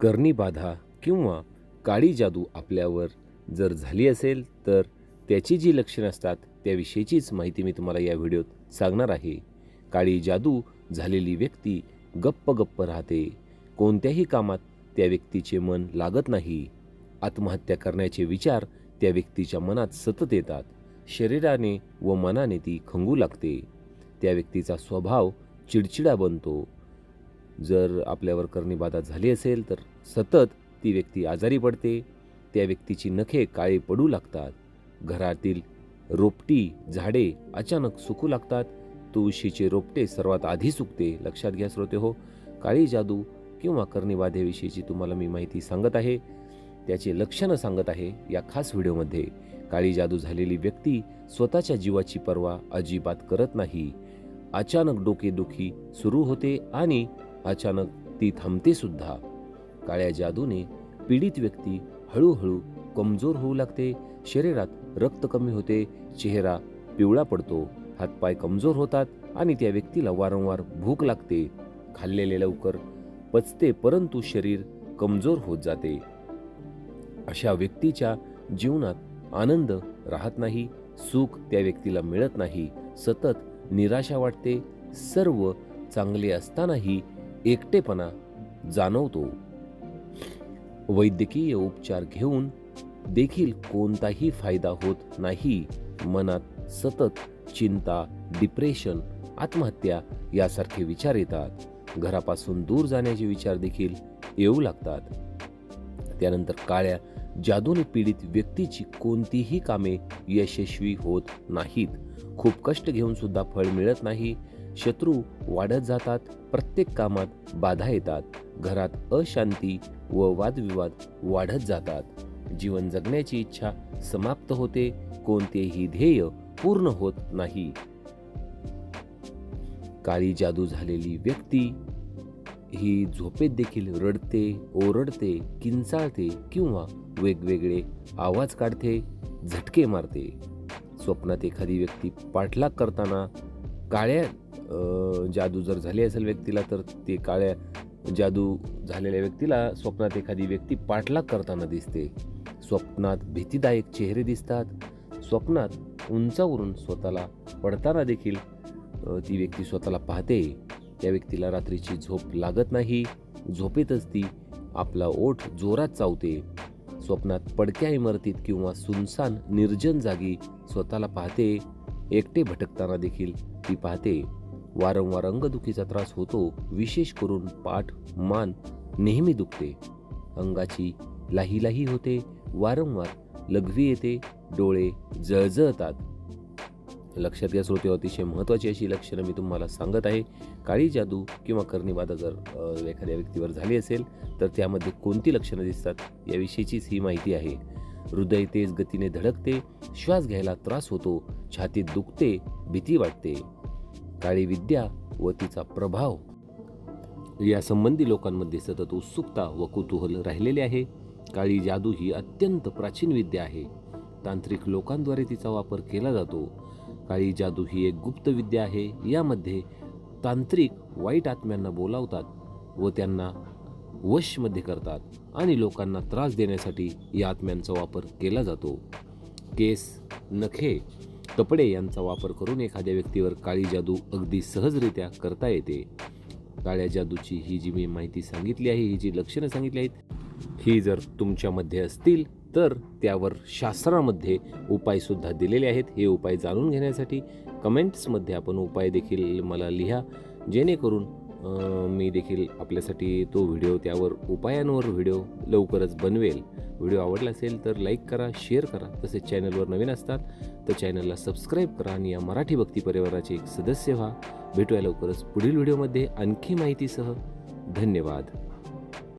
करणी बाधा किंवा काळी जादू आपल्यावर जर झाली असेल तर त्याची जी लक्षणं असतात त्याविषयीचीच माहिती मी तुम्हाला या व्हिडिओत सांगणार आहे. काळी जादू झालेली व्यक्ती गप्प गप्प राहते. कोणत्याही कामात त्या व्यक्तीचे मन लागत नाही. आत्महत्या करण्याचे विचार त्या व्यक्तीच्या मनात सतत येतात. शरीराने व मनाने ती खंगू लागते. त्या व्यक्तीचा स्वभाव चिडचिडा बनतो. जर आपल्यावर करणीबाधा झाली असेल तर सतत ती व्यक्ती आजारी पडते. त्या व्यक्तीची नखे काळी पडू लागतात. घरातील रोपटी झाडे अचानक सुकू लागतात. तुळशीचे रोपटे सर्वात आधी सुकते. लक्षात घ्या श्रोते हो काळी जादू किंवा करणीबाधेविषयीची तुम्हाला मी माहिती सांगत आहे. त्याचे लक्षणं सांगत आहे या खास व्हिडिओमध्ये. काळी जादू झालेली व्यक्ती स्वतःच्या जीवाची पर्वा अजिबात करत नाही. अचानक डोकेदुखी सुरू होते आणि अचानक ती थांबते सुद्धा. काळ्या जादूने पीडित व्यक्ती हळूहळू कमजोर होऊ लागते शरीरात रक्त कमी होते चेहरा पिवळा पडतो हातपाय कमजोर होतात आणि त्या व्यक्तीला वारंवार भूक लागते. खाल्लेले लवकर पचते परंतु शरीर कमजोर होत जाते. अशा व्यक्तीच्या जीवनात आनंद राहत नाही सुख त्या व्यक्तीला मिळत नाही सतत निराशा वाटते सर्व चांगले असतानाही एकटेपणा जाणवतो. वैद्यकीय उपचार घेऊन देखील कोणताही फायदा होत नाही. मनात सतत चिंता डिप्रेशन आत्महत्या यासारखे विचार येतात. घरापासून दूर जाण्याचे विचार देखील येऊ लागतात. त्यानंतर काळ्या जादूने पीडित व्यक्तीची कोणतीही कामे यशस्वी होत नाहीत. खूप कष्ट घेऊन सुद्धा फळ मिळत नाही. शत्रू वाढत जातात प्रत्येक कामात बाधा येतात घरात अशांती व वादविवाद वाढत जातात. जीवन जगण्याची इच्छा समाप्त होते कोणतेही ध्येय पूर्ण होत नाही. काळी जादू झालेली व्यक्ती ही झोपेत देखील रडते ओरडते किंचाळते किंवा वेगवेगळे आवाज काढते झटके मारते. स्वप्नात एखादी व्यक्ती पाठलाग करताना काळ्या जादू जर झाली असेल व्यक्तीला तर ते काळ्या जादू झालेल्या व्यक्तीला स्वप्नात एखादी व्यक्ती पाठलाग करताना दिसते. स्वप्नात भीतीदायक चेहरे दिसतात. स्वप्नात उंचावरून स्वतःला पडताना देखील ती व्यक्ती स्वतःला पाहते. त्या व्यक्तीला रात्रीची झोप लागत नाही. झोपेतच ती आपला ओठ जोरात चावते. स्वप्नात पडक्या इमारतीत किंवा सुनसान निर्जन जागी स्वतःला पाहते. एकटे भटकताना देखील ती पाहते. वारंवार अंगदुखीचा त्रास होतो विशेष करून पाठ मान नेहमी दुखते. अंगाची लाही लाही होते वारंवार लघवी येते डोळे जळजळतात. लक्षात घ्या श्रोते अतिशय महत्त्वाची अशी लक्षणं मी तुम्हाला सांगत आहे. काळी जादू किंवा कर्णीबाधा जर एखाद्या व्यक्तीवर झाली असेल तर त्यामध्ये कोणती लक्षणं दिसतात याविषयीचीच ही माहिती आहे. हृदय तेज गतीने धडकते श्वास घ्यायला त्रास होतो छातीत दुखते भीती वाटते. काळी विद्या व तिचा प्रभाव. या संबंधी लोकांमध्ये सतत उत्सुकता व कुतूहल राहिलेले आहे. काळी जादू ही अत्यंत प्राचीन विद्या आहे. तांत्रिक लोकांद्वारे तिचा वापर केला जातो. काळी जादू ही एक गुप्त विद्या आहे. यामध्ये तांत्रिक वाईट आत्म्यांना बोलावतात व त्यांना वशमध्ये करतात आणि लोकांना त्रास देण्यासाठी या आत्म्यांचा वापर केला जातो. केस नखे कपडे यांचा वापर करून एखाद्या व्यक्तीवर काळी जादू अगदी सहजरित्या करता येते. काळ्या जादूची ही जी मी माहिती सांगितली आहे ही जी लक्षणं सांगितली आहेत ही जर तुमच्यामध्ये असतील तर त्यावर शास्त्रामध्ये उपायसुद्धा दिलेले आहेत. हे उपाय जाणून घेण्यासाठी कमेंट्समध्ये आपण उपाय देखील मला लिहा जेणेकरून मी देखील आपल्यासाठी तो व्हिडिओ त्यावर उपायांवर व्हिडिओ लवकरच बनवेल. व्हिडिओ आवडला असेल तर लाईक करा शेअर करा. तसेच चॅनलवर नवीन असतात तर चॅनलला सबस्क्राईब करा आणि या मराठी भक्ती परिवाराचे एक सदस्य व्हा. भेटूया लवकरच पुढील व्हिडिओमध्ये आणखी माहितीसह. धन्यवाद.